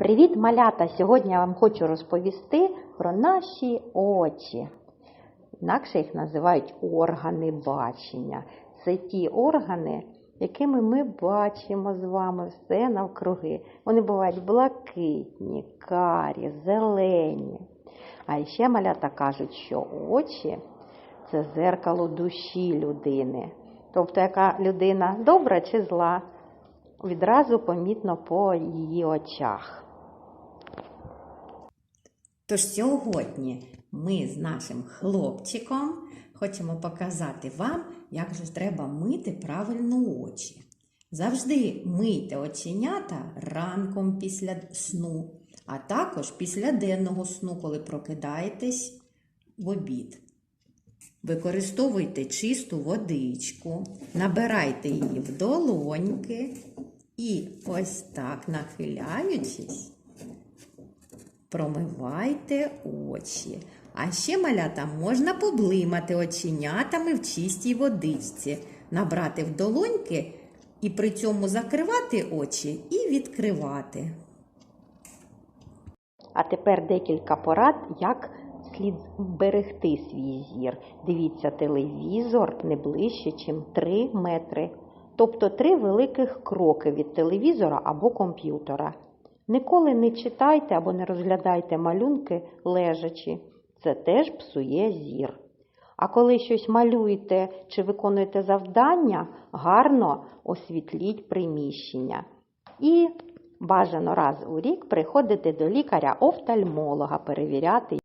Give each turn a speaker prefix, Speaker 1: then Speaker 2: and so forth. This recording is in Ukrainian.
Speaker 1: Привіт, малята! Сьогодні я вам хочу розповісти про наші очі. Інакше їх називають органи бачення. Це ті органи, якими ми бачимо з вами все навкруги. Вони бувають блакитні, карі, зелені. А ще малята кажуть, що очі це зеркало душі людини. Тобто, яка людина добра чи зла, відразу помітно по її очах.
Speaker 2: Тож сьогодні ми з нашим хлопчиком хочемо показати вам, як же треба мити правильно очі. Завжди мийте оченята ранком після сну, а також після денного сну, коли прокидаєтесь в обід. Використовуйте чисту водичку, набирайте її в долоньки і ось так нахиляючись. Промивайте очі. А ще малята можна поблимати оченятами в чистій водичці, набрати в долоньки і при цьому закривати очі і відкривати.
Speaker 1: А тепер декілька порад, як слід берегти свій зір. Дивіться, телевізор не ближче, ніж 3 метри. Тобто 3 великих кроки від телевізора або комп'ютера. Ніколи не читайте або не розглядайте малюнки лежачи. Це теж псує зір. А коли щось малюєте чи виконуєте завдання, гарно освітліть приміщення. І бажано раз у рік приходити до лікаря-офтальмолога, перевіряти